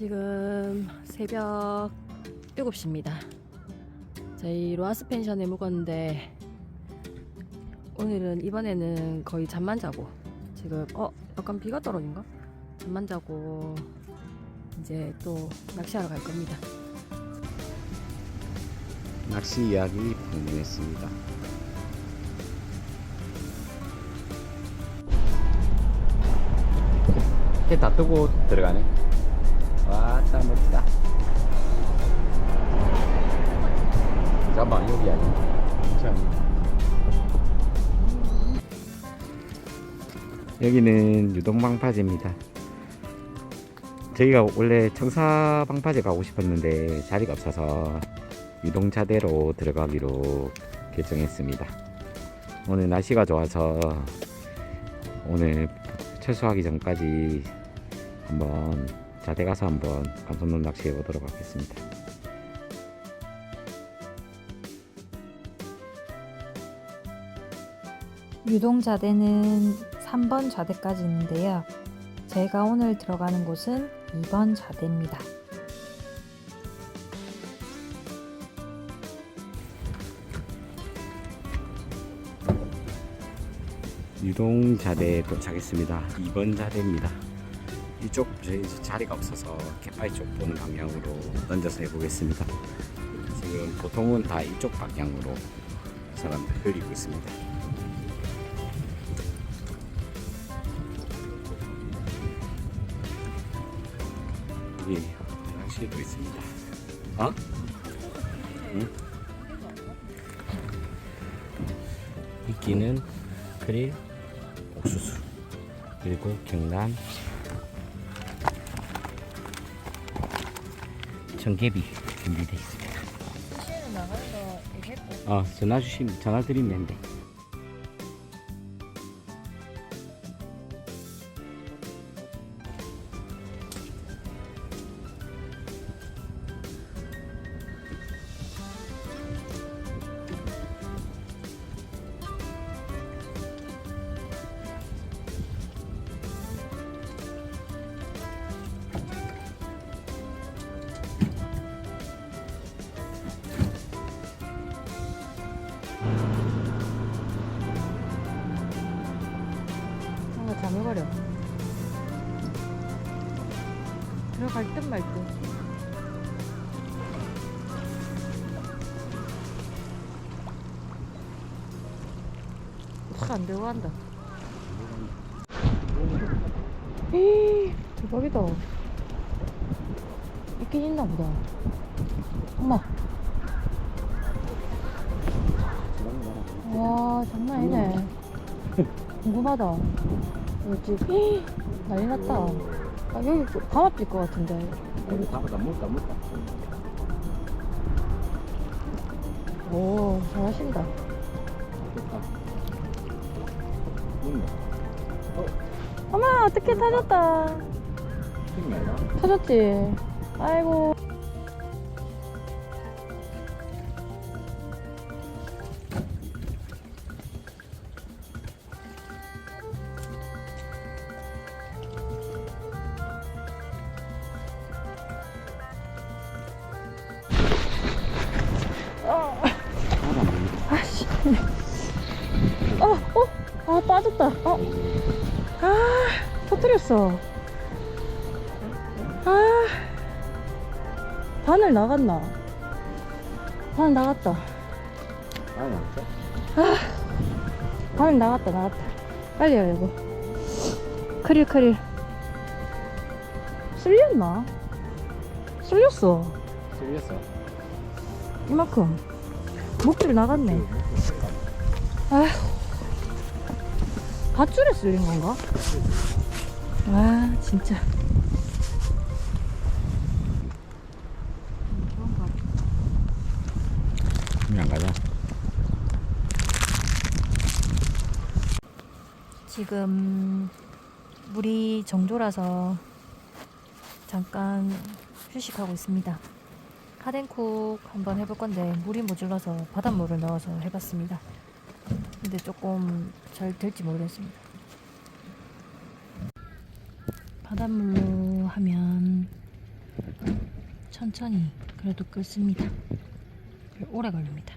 지금 새벽 7시입니다. 저희 로아스 펜션에 묵었는데 오늘은 이번에는 거의 잠만 자고 지금 어 약간 비가 떨어진가? 잠만 자고 이제 또 낚시하러 갈 겁니다. 낚시 이야기 공유했습니다. 해다 뜨고 들어가네. 와따 멋지다. 잠깐만 여기. 잠시만요. 여기는 유동방파제입니다. 저희가 원래 청사방파제 가고 싶었는데 자리가 없어서 유동차대로 들어가기로 결정했습니다. 오늘 날씨가 좋아서 오늘 철수하기 전까지 한번 자대 가서 한번 감성돔 낚시해 보도록 하겠습니다. 유동자대는 3번 자대까지 있는데요. 제가 오늘 들어가는 곳은 2번 자대입니다. 유동 자대에 도착했습니다. 2번 자대입니다. 이쪽 저희 자리가 없어서 갯바위 쪽 보는 방향으로 던져서 해보겠습니다. 지금 보통은 다 이쪽 방향으로 사람들 흘리고 있습니다. 여기 낚시도 있습니다. 어? 응? 미끼는 크릴, 옥수수 그리고 경남 청개비 준비되어 있습니다. 어, 전화 주시면 전화 드리면 돼. 뭔 가 잠을거려. 들어갈 듯 말 듯. 안 들고 간다. 에이, 대박이다. 있긴 있나 보다. 엄마. 와, 장난 아니네. 궁금하다. 뭐지? 난리 났다. 아, 여기 감압질 것 같은데. 여기 잡아다 못다 못다. 오, 잘하신다. 묻네. 엄마, 어떻게 터졌다. 튀기나? 터졌지? 아이고. 터뜨렸어. 아, 바늘 나갔나? 바늘 나갔다. 아니 없어. 바늘 나갔다, 나갔다. 빨리 와, 여보. 크릴, 크릴. 쓸렸나? 쓸렸어. 쓸렸어. 이만큼. 목줄 나갔네. 아휴. 밧줄에 쓸린 건가? 아, 진짜. 그냥 가자. 지금 물이 정조라서 잠깐 휴식하고 있습니다. 카덴쿡 한번 해볼 건데 물이 모질러서 바닷물을 넣어서 해봤습니다. 근데 조금 잘 될지 모르겠습니다. 바닷물로 하면 천천히 그래도 끓습니다. 오래 걸립니다.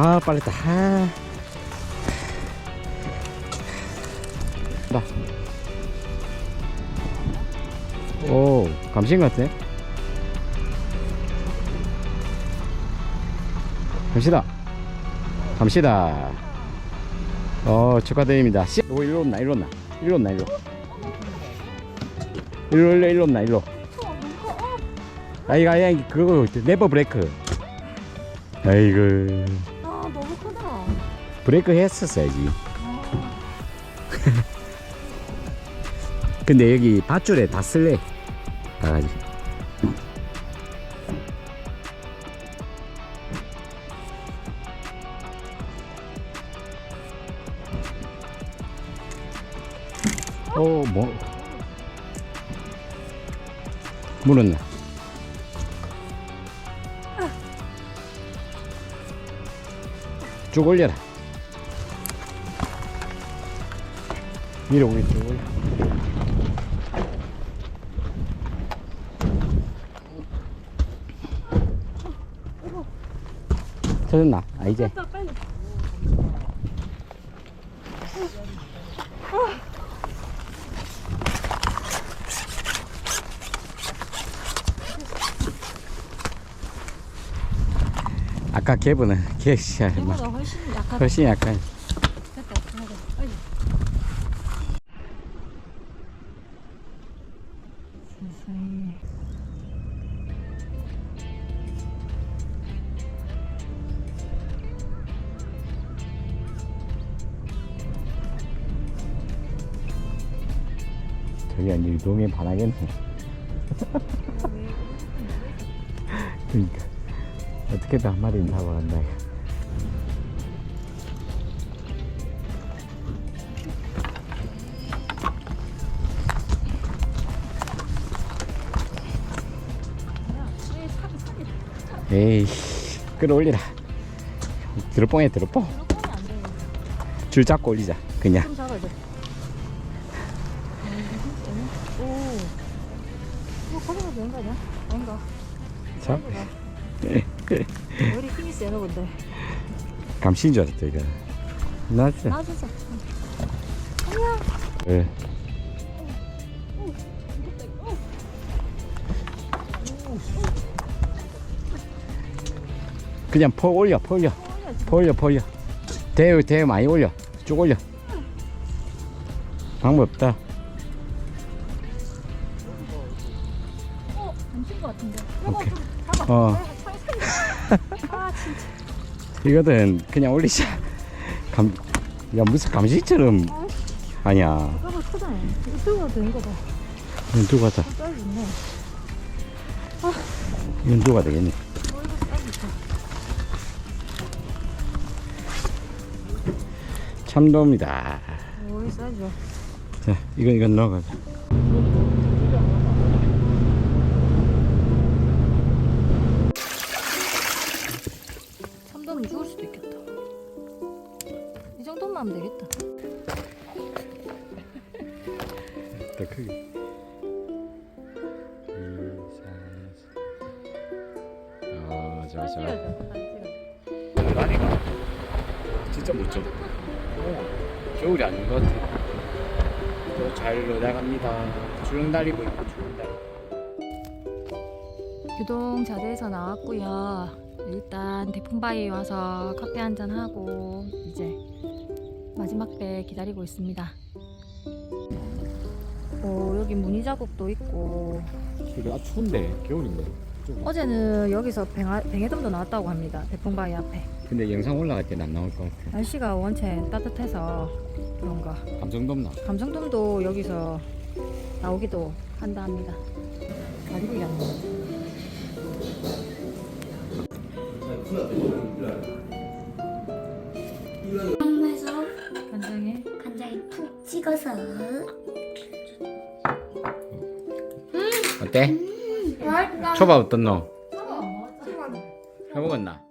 아 빨리다 아. 나. 오 감신 같아. 감시다. 감시다. 어 축하드립니다. 씨. 오 일로 온나 일로 온나. 일로 온나 일로. 일로 일로 일로 온나 일로. 아이가 아이 그거 네버 브레이크. 아이고. 브레이크 했었어야지. 근데 여기 밧줄에 다 쓸래. 나가지. 어, 뭐. 물었나? 쭉 올려라. 위로 올려. 터졌나? 아, 이제. 아까 개분은 개시야 이보다 훨씬 약하다. 훨씬 약간 아니 유동에 반하겠네 그러니까 어떻게든 한 마리는 잡아간다. 에이 끌어올리라 들어뽕해 들어뽕. 줄 잡고 올리자 그냥 되는 거 아니야? 아닌가? 자 머리 힘이 세나 본데. 감시인 줄 알았다 이거 나왔어 놔주자. 예. 그냥 퍼 올려 퍼 올려 퍼 올려 퍼 올려 대요 대요 많이 올려 쭉 올려 방법 없다 같은데. 오케이. 어 아, 진짜. 이거는 그냥 올리자 감, 야 무슨 감시처럼 아니야 이거 크다. 이거 들고 가도 되는 거다. 이건 누가 하자 사이즈 있네. 이건 누가 되겠네 어, 이거 사이즈 있다. 참돔이다 오, 이 사이즈. 자 이건 이건 넣어가자 이 정도만 하면 되겠다. 더 크게. 아, 좋아, 좋아. 다리가 진짜 멋져. 어, 겨울이 아닌 것 같아. 또잘 놀아갑니다. 주렁다리 보이고 주렁다리. 유동 자대에서 나왔고요. 일단 대풍바위에 와서 커피 한 잔 하고 이제 마지막 배 기다리고 있습니다. 어, 여기 무늬 자국도 있고 이게 아 추운데 겨울인데. 좀. 어제는 여기서 뱅아, 뱅에돔도 나왔다고 합니다. 대풍바위 앞에. 근데 영상 올라갈 때는 안 나올 것 같아. 날씨가 원체 따뜻해서 그런가. 감성돔나. 감성돔도 여기서 나오기도 한다 합니다. 양거 엄마에서 간장에 간장에 푹 찍어서 어때? 맛있다 초밥 어떻노? 해 먹었나?